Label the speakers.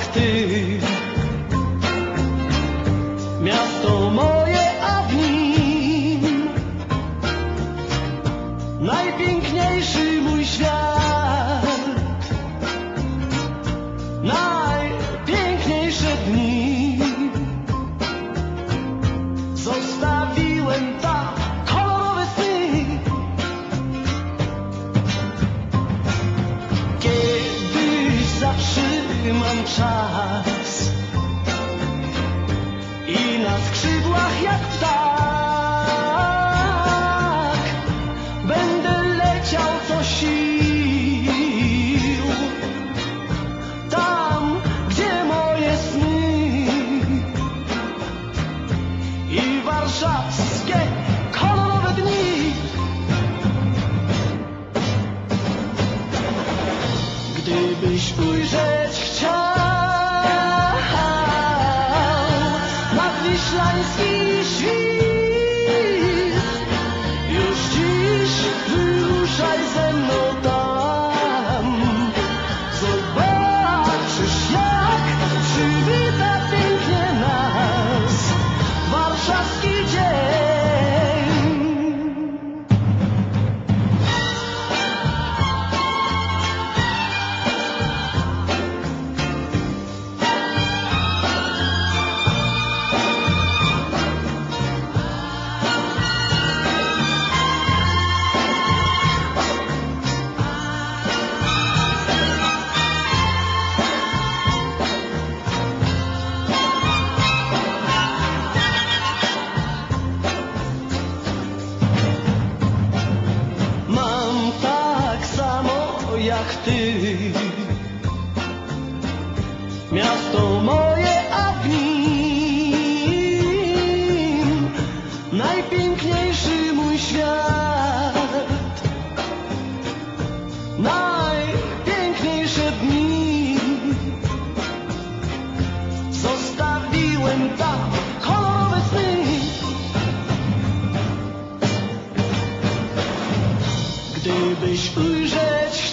Speaker 1: jak czas i na skrzydłach jak ptak będę leciał co sił tam, gdzie moje sny i warszawskie kolorowe dni. Gdybyś ujrzeć jak ty. Miasto moje, a w nim najpiękniejszy mój świat. Najpiękniejsze dni zostawiłem tam. Gdybyś ujrzeć